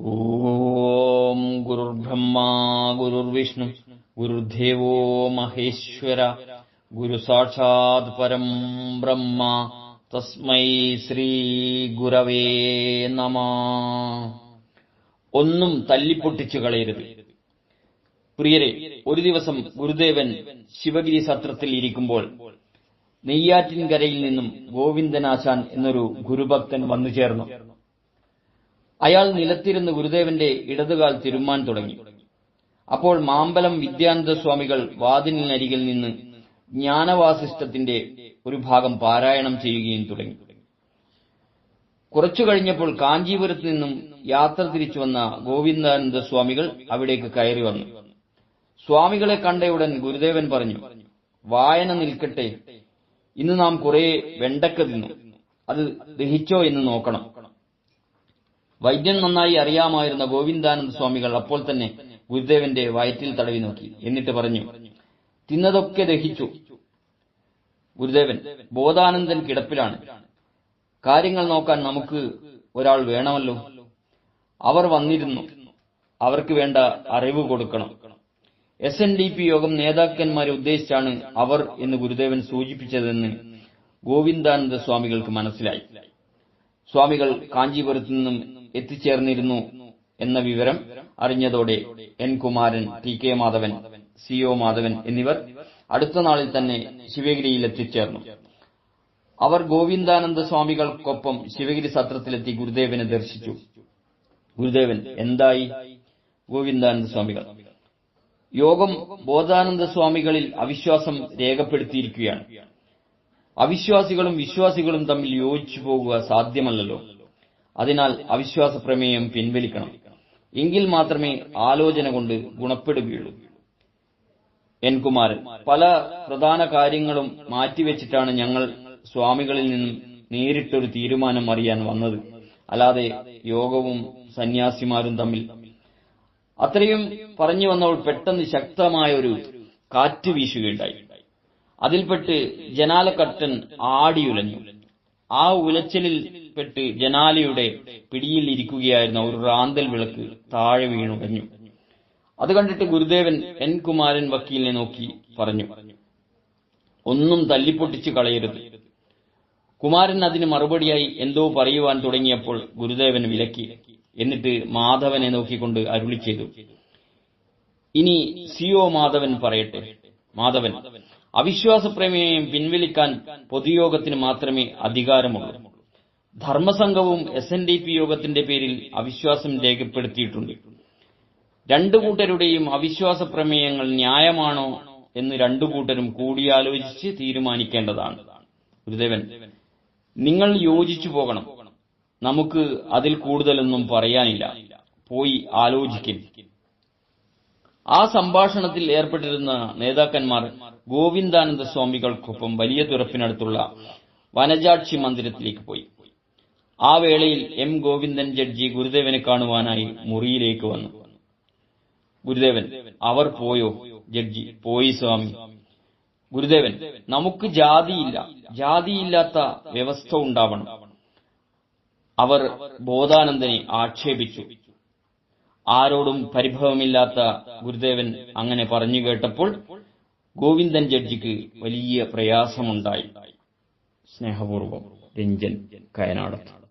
ഓം ഗുരുർബ്രഹ്മാ ഗുരുർവിഷ്ണു ഗുരുദേവോ മഹേശ്വര ഗുരു സാക്ഷാത് പരം ബ്രഹ്മ തസ്മൈ ശ്രീ ഗുരവേ നമ. ഒന്നും തല്ലിപ്പൊട്ടിച്ചു കളയരുത്. പ്രിയരെ ഒരു ദിവസം ഗുരുദേവൻ ശിവഗിരി സത്രത്തിൽ ഇരിക്കുമ്പോൾ നെയ്യാറ്റിൻകരയിൽ നിന്നും ഗോവിന്ദനാശാൻ എന്നൊരു ഗുരുഭക്തൻ വന്നു ചേർന്നു. അയാൾ നിലത്തിരുന്ന് ഗുരുദേവന്റെ ഇടതുകാൽ തിരുമ്മാൻ തുടങ്ങി. അപ്പോൾ മാമ്പലം വിദ്യാനന്ദ സ്വാമികൾ വാതിലിനരികിൽ നിന്ന് ജ്ഞാനവാസിഷ്ടത്തിന്റെ ഒരു ഭാഗം പാരായണം ചെയ്യുകയും തുടങ്ങി. കുറച്ചു കഴിഞ്ഞപ്പോൾ കാഞ്ചീപുരത്ത് നിന്നും യാത്ര തിരിച്ചു വന്ന ഗോവിന്ദാനന്ദ സ്വാമികൾ അവിടേക്ക് കയറി വന്നു. സ്വാമികളെ കണ്ടയുടൻ ഗുരുദേവൻ പറഞ്ഞു വായന നിൽക്കട്ടെ. ഇന്ന് നാം കുറെ വെണ്ടക്ക തിന്നു. അത് ദഹിച്ചോ എന്ന് നോക്കണം. വൈദ്യം നന്നായി അറിയാമായിരുന്ന ഗോവിന്ദാനന്ദ സ്വാമികൾ അപ്പോൾ തന്നെ ഗുരുദേവന്റെ വയറ്റിൽ തടവി നോക്കി. എന്നിട്ട് പറഞ്ഞു തിന്നതൊക്കെ ദഹിച്ചു. ഗുരുദേവൻ ബോധാനന്ദൻ കിടപ്പിലാണ്. കാര്യങ്ങൾ നോക്കാൻ നമുക്ക് ഒരാൾ വേണമല്ലോ. അവർ വന്നിരുന്നു. അവർക്ക് വേണ്ട അറിവ് കൊടുക്കണം. എസ് എൻ ഡി പി യോഗം നേതാക്കന്മാരെ ഉദ്ദേശിച്ചാണ് അവർ എന്ന് ഗുരുദേവൻ സൂചിപ്പിച്ചതെന്ന് ഗോവിന്ദാനന്ദ സ്വാമികൾക്ക് മനസ്സിലായി. സ്വാമികൾ കാഞ്ചീപുരത്തു നിന്നും എത്തിച്ചേർന്നിരുന്നു എന്ന വിവരം അറിഞ്ഞതോടെ N Kumaran T K Madhavan C O Madhavan എന്നിവർ അടുത്ത നാളിൽ തന്നെ ശിവഗിരിയിൽ എത്തിച്ചേർന്നു. അവർ ഗോവിന്ദാനന്ദ സ്വാമികൾക്കൊപ്പം ശിവഗിരി സത്രത്തിലെത്തി ഗുരുദേവനെ ദർശിച്ചു. ഗുരുദേവൻ എന്തായി ഗോവിന്ദാനന്ദ സ്വാമികൾ? യോഗം ബോധാനന്ദ സ്വാമികളിൽ അവിശ്വാസം രേഖപ്പെടുത്തിയിരിക്കുകയാണ്. അവിശ്വാസികളും വിശ്വാസികളും തമ്മിൽ യോജിച്ചു പോകുക സാധ്യമല്ലല്ലോ. അതിനാൽ അവിശ്വാസ പ്രമേയം പിൻവലിക്കണം. എങ്കിൽ മാത്രമേ ആലോചന കൊണ്ട് ഗുണപ്പെടുകയുള്ളൂ എൻ കുമാരൻ പല പ്രധാന കാര്യങ്ങളും മാറ്റിവെച്ചിട്ടാണ് ഞങ്ങൾ സ്വാമികളിൽ നിന്നും നേരിട്ടൊരു തീരുമാനം അറിയാൻ വന്നത്. അല്ലാതെ യോഗവും സന്യാസിമാരും തമ്മിൽ. അത്രയും പറഞ്ഞു വന്നവൾ പെട്ടെന്ന് ശക്തമായ ഒരു കാറ്റ് വീശുകയുണ്ടായി. അതിൽപ്പെട്ട് ജനാലക്കട്ടൻ ആടിയുലഞ്ഞു. ആ ഉലച്ചിലിൽ പെട്ട് ജനാലിയുടെ പിടിയിൽ ഇരിക്കുകയായിരുന്ന ഒരു റാന്തൽ വിളക്ക് താഴെ വീണു വീണുടഞ്ഞു അത് കണ്ടിട്ട് ഗുരുദേവൻ എൻ കുമാരൻ വക്കീലിനെ നോക്കി പറഞ്ഞു ഒന്നും തല്ലിപ്പൊട്ടിച്ചു കളയരുത്. കുമാരൻ അതിന് മറുപടിയായി എന്തോ പറയുവാൻ തുടങ്ങിയപ്പോൾ ഗുരുദേവൻ വിലക്കി എന്നിട്ട് മാധവനെ നോക്കിക്കൊണ്ട് അരുളി ചെയ്തു. ഇനി സിഒ മാധവൻ പറയട്ടെ. മാധവൻ അവിശ്വാസ പ്രമേയം പിൻവലിക്കാൻ പൊതുയോഗത്തിന് മാത്രമേ അധികാരമുള്ളൂ. ധർമ്മസംഘവും എസ് എൻ ഡി പി യോഗത്തിന്റെ പേരിൽ അവിശ്വാസം രേഖപ്പെടുത്തിയിട്ടുണ്ട്. രണ്ടു കൂട്ടരുടെയും അവിശ്വാസ പ്രമേയങ്ങൾ ന്യായമാണോ എന്ന് രണ്ടു കൂട്ടരും കൂടിയാലോചിച്ച് തീരുമാനിക്കേണ്ടതാണ്. ഗുരുദേവൻ നിങ്ങൾ യോജിച്ചു പോകണം. നമുക്ക് അതിൽ കൂടുതലൊന്നും പറയാനില്ല. പോയി ആലോചിക്കും. ആ സംഭാഷണത്തിൽ ഏർപ്പെട്ടിരുന്ന നേതാക്കന്മാർ ഗോവിന്ദാനന്ദ സ്വാമികൾക്കൊപ്പം വലിയ തുറപ്പിനടുത്തുള്ള വനജാക്ഷി മന്ദിരത്തിലേക്ക് പോയി. ആ വേളയിൽ എം ഗോവിന്ദൻ ജഡ്ജി ഗുരുദേവനെ കാണുവാനായി മുറിയിലേക്ക് വന്നു. ഗുരുദേവൻ അവർ പോയോ? ജഡ്ജി പോയി സ്വാമി. ഗുരുദേവൻ നമുക്ക് ജാതിയില്ല. ജാതിയില്ലാത്ത വ്യവസ്ഥ ഉണ്ടാവണം. അവർ ബോധാനന്ദനെ ആക്ഷേപിച്ചു. ആരോടും പരിഭവമില്ലാത്ത ഗുരുദേവൻ അങ്ങനെ പറഞ്ഞു കേട്ടപ്പോൾ ഗോവിന്ദൻ ജഡ്ജിക്ക് വലിയ പ്രയാസമുണ്ടായി. സ്നേഹപൂർവം രഞ്ജൻ കയനാടത്ത്.